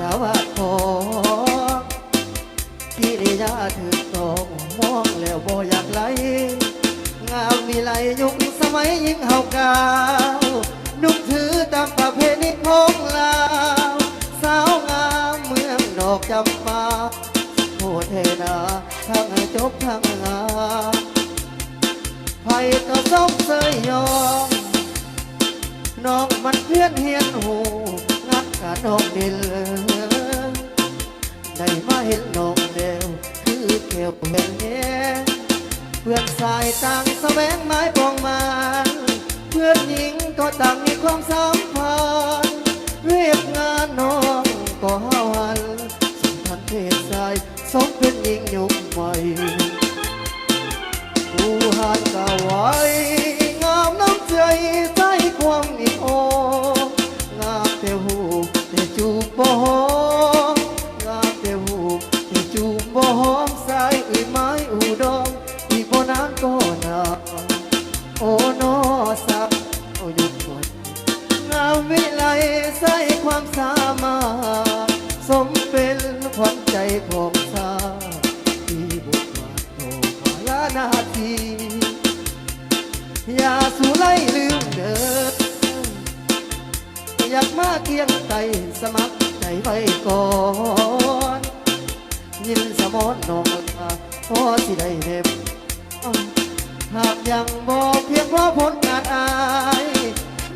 แน่นอนวัดจะขอที่นิยาถึงตองมองแล้วบ่อยากไหลงามมีไหลยุคสมัยยิ่งเฮากาวนุกถือตามประเพณีของลาวสาวงามเมืองดอกจำปาโคเทนาทั้งให้จบทั้งงามไผก็ส้มเสยยอมน้องมันเพี้ยนเฮียนหู กะน้องดินได้มาเห็นน้องเดียวคือเกี่ยวเป็นเนี้ยเพื่อนสายต่างแสวงไม้ปองมาเพื่อนหญิงก็ต่างมีความสัมพันธ์เรียกงานน้องก็ห้าวันสมพันธ์เพศชายสมเป็นหญิงยุคใหม่ผู้หานกะไว้ ยงไตสมัครใจไว้ก่อนยินสมอนนองตาพอสิได้เห็บหากยังบอกเพียงเพราะผลงานอาย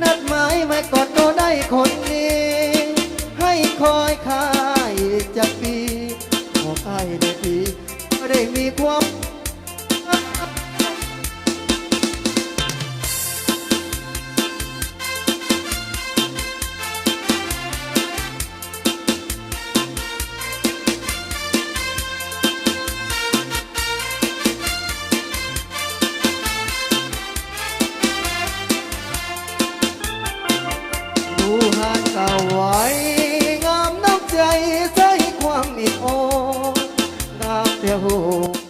นัดหมายไว้ก่อนก็ได้คน งามแต่หู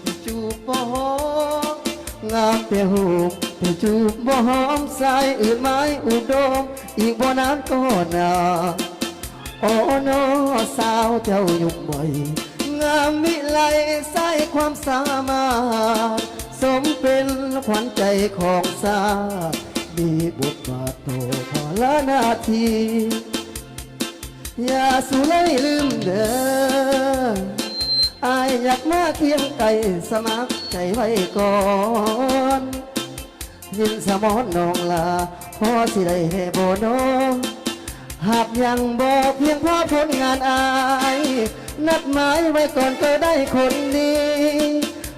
ที่จูบบ่หอมงามแต่หูที่จูบบ่หอมสายอื่นไม้อุดม อีกบ่นานก็นาโอ้โนสาวเจ้ายุคใหม่งามมิไลใส่ความสามารถสมเป็นขวัญใจของสามีบทบาทโตพอละนาที อย่าสู่ไล่ลืมเด้ออายอยากมาเคียงไก่สมัครใจไว้ก่อนยินสมอนน้องลาพอสิได้ให้โบโนหากยังบอกเพียงพราะผลงานอาย นัดหมายไว้ก่อนก็ได้คนดี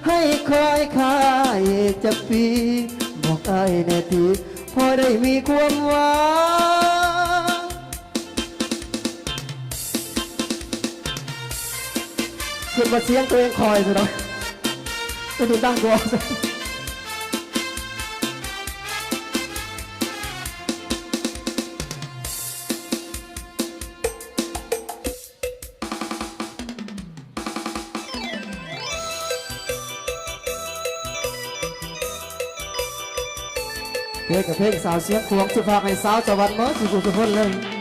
ให้คอยคายจะปี บอกไอ้ายแน่ทีพอได้มีความหวัง มาเสียงตัวเองคอยสิเนาะจะดูดังกว่าเพลงกับเพลงสาวเสียงควงสุภาพให้สาวจังหวัดเมื่อสุขุมสุพนเลย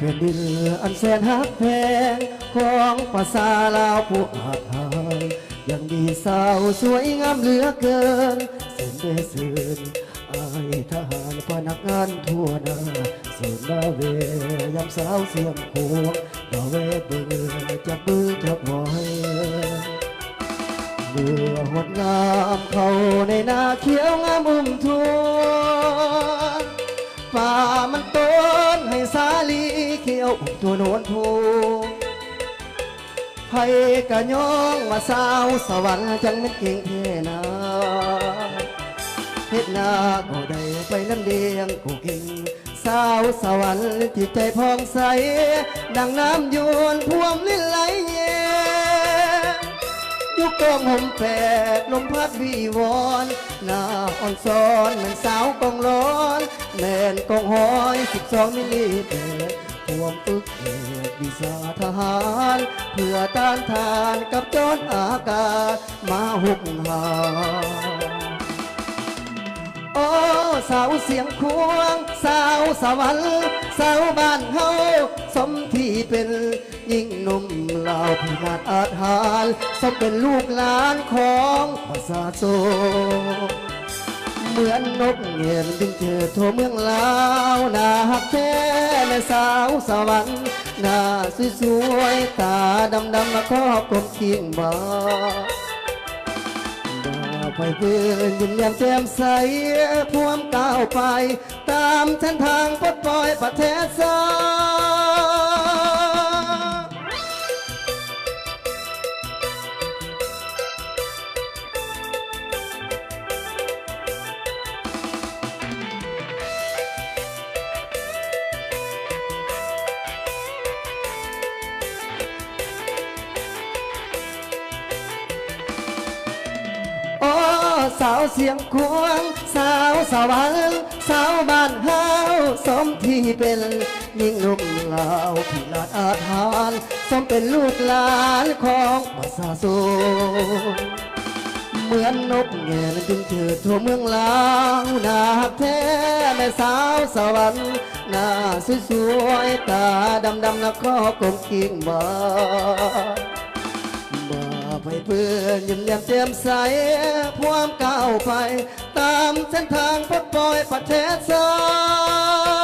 พื้นแผ่นดินอันแสนหักแพงของภาษาลาวผู้อาจหายยังมีสาวสวยงามเหลือเกินเส้นเดสืนอายทหารพนักงานทั่วหน้าเสินมาเวยามสาวเสียงโคงดาเวเบือจับมือจับไว้เมื่อหดงามเขาในนาเขียวงามอุ้มทวนป่ามันต้า เขียวอุ้มตัวโนนทูไผกะย่องมาสาวสวรรค์จังเป็นเก่งเทนาเฮ็ดนาก็ได้ไปน้ำเดียงกูเก่งสาวสวรรค์ที่ใจพองใส ดังน้ำยวนท่วมลิ้นไหลเย็นยุคกองห่มแปดลมพัดวีวอนหน้าอ่อนซ้อนเหมือนสาวกองร้อนแม่นกองหอยสิบสองมิลลิเมตร วมฝึกเอกวิชาทหารเพื่อต้านทานกับโจรอากาศมาหุกหาโอ้สาวเสียงควง สาวสวรรค์สาวบ้านเฮาสมที่เป็นยิ่งหนุ่มเหล่าพินาศอาหารสมเป็นลูกหลานของประชาชนเห มือนนกเงียนบินเจิดทั่วเมืองลาวนาฮักแท้แม่สาวสวรรค์หน้าสวยๆตาดำๆมาครอบกลมเคียงบ่าไปเพื่อนยิ้มแย้มแจ่มใสพวมก้าวไป ตามเส้นทางปลดปล่อยประเทศชา สาวเสียงควง สาวสวรรค์สาวบ้านเฮาสมที่เป็นยิ่งหนุ่มเหล่าพิลาดอาทานสมเป็นลูกหลานของประชาชนเหมือนนกแง่นจึงเถิดทั่วเมืองลาวนาแท้แม่สาวสวรรค์หน้าสวยๆตาดำๆแล้วก็กลมกิ่งบ่บ่ไป เพื่อนยิ้มแย้มเจ่มใสพวามก้าวไป ตามเส้นทางปลดปล่อยประเทศชา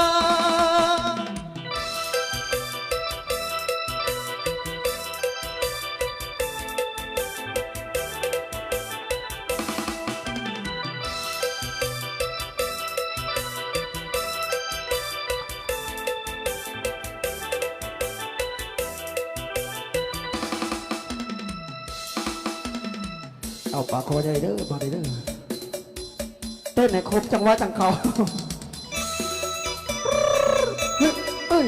เอาปากคอใหญ่เด้อปากใหญ่เด้อเต้นให้ครบจังหวะจังเขาเอ้ย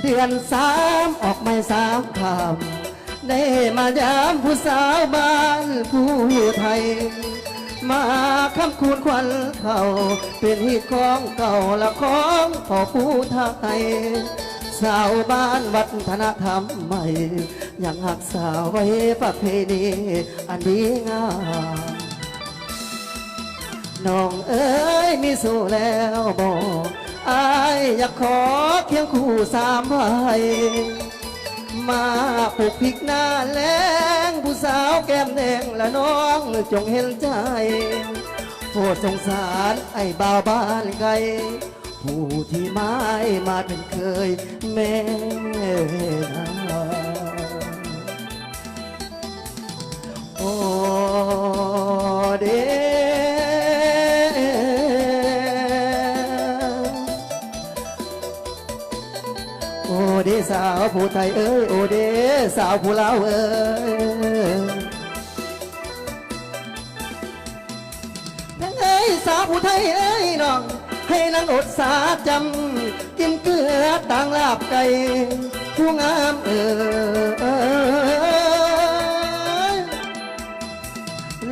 เดือนสามออกไม่สามคำ ได้มายามผู้สาวบ้านผู้ไทย มาคำคูณควันเขาเป็นฮิตของเก่าและของพ่อผู้ไทย สาวบ้านวัฒนธรรมใหม่ยังหักษาไว้ประเพณีอันดีงามน้องเอ๋ยมีสู่แล้วบอกอายอยากขอเคียงคู่สามใบ มาปลูกพริกหน้าแรงผู้สาวแก้มแดงและน้องจงเห็นใจโปรดสงสารไอ้บ่าวบ้านไกลผู้ที่ไม่มาเป็นเคยแม่นาโอ้ โอ้เดสาวผู้ไทยเอ้ยโอ้เดสาวผู้ลาวเอ้ยทั้งเอ้ยสาวผู้ไทยเอ้ยน้องให้นางอดสาจำกินเกลือต่างลาบไก่ผู้งามเอ้ย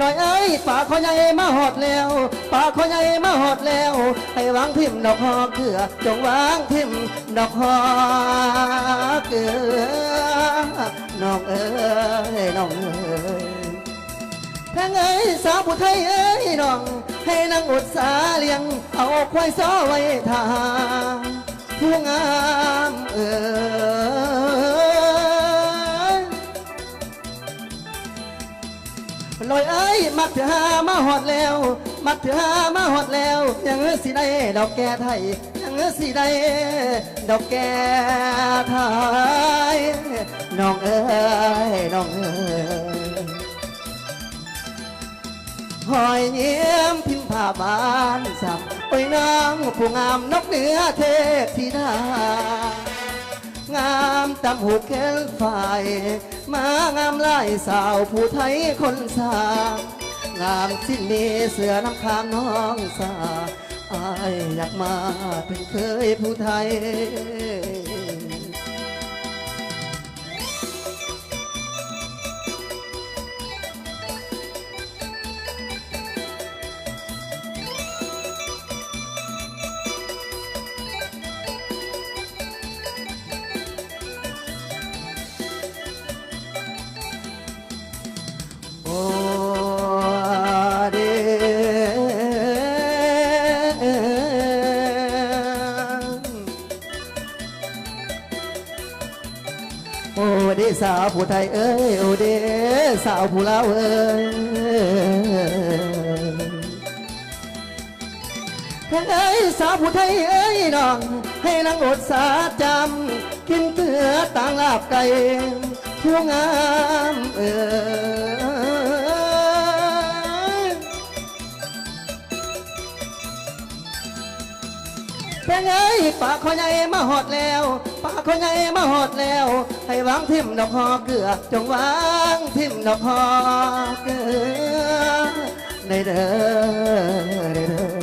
ลอยเอ้ยป่าขอใหญ่มาหอดแล้วป่าขอใหญ่มาหอดแล้ว ให้วางพิมพ์ดอกหอเกลือจงวางพิมพ์ดอกหอเกลือน้องเอ้ยน้องเอ้ยแพงเอ้ยสาวผู้ไทยเอ้ยน้อง ให้นางอดสาเลี้ยง เอาควายซ้อไว้ทาผู้งามเอ้ย ลอยเอ้ยมักเถอหามาหอดแล้ว มักเถอหามาหอดแล้วยังสิได้ดอกแก่ไทยยังสิได้ดอกแก่ไทยน้องเอ้ยน้องเอ้ยหอยเยี่ยมพิมพ์ผ้าบานสับโอ้ยนางผู้งามนกเหนือเทพธิดา งามตำหูแค้นฝ่าย มางามลายสาวผู้ไทยคนสางงามสิ้นมีเสือน้ำค้างน้องสาอายอยากมาเป็นเคยผู้ไทย โอเดสาวผู้ไทยเอ้ยโอเดสาวผู้ลาวเอ้ยเอ้ยสาวผู้ไทยเอ้ยน้อง ให้นางอดสาจำกินเกลือต่างลาบไก่ผู้งามเอ้ย เป็นไงปากคอใหญ่มาหอดแล้วปากคอใหญ่มาหอดแล้ว ให้วางทิ่มดอกหอเกลือ จงวางทิ่มดอกหอเกลือในเด้อในเด้อ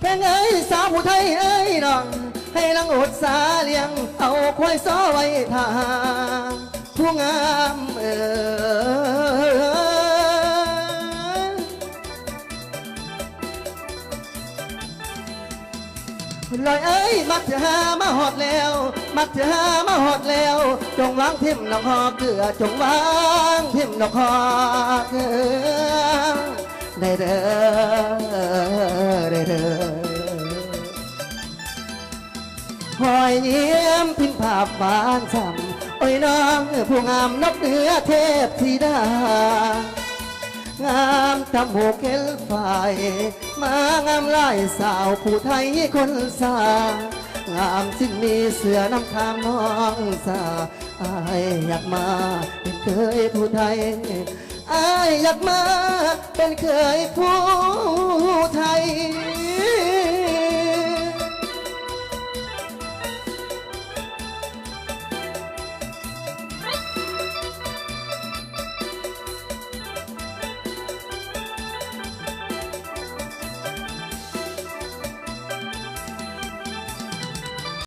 เป็นไงสาวผู้ไทยเอ้ยน้อง ให้นางอดสาเลี้ยง เอาควายซ้อไว้ทางผู้งามเออ ลอยเอ้ยมักจะหามาหอดแล้ว มักจะหามาหอดแล้ว จงวางทิมดอกหอเกลือจงวางทิมดอกหอเกลือได้เด้อได้เด้อหอยเยี่ยมพิมพ์ภาพบานซ้ำโอ้ยน้องผู้งามนกเหนือเทพธิดางามทำหูเข็นฝ่าย มางามลายสาวผู้ไทยคนสางามสิ้นมีเสือน้ำคามน้องสาอายอยากมาเป็นเคยผู้ไทยอายอยากมาเป็นเคยผู้ไทย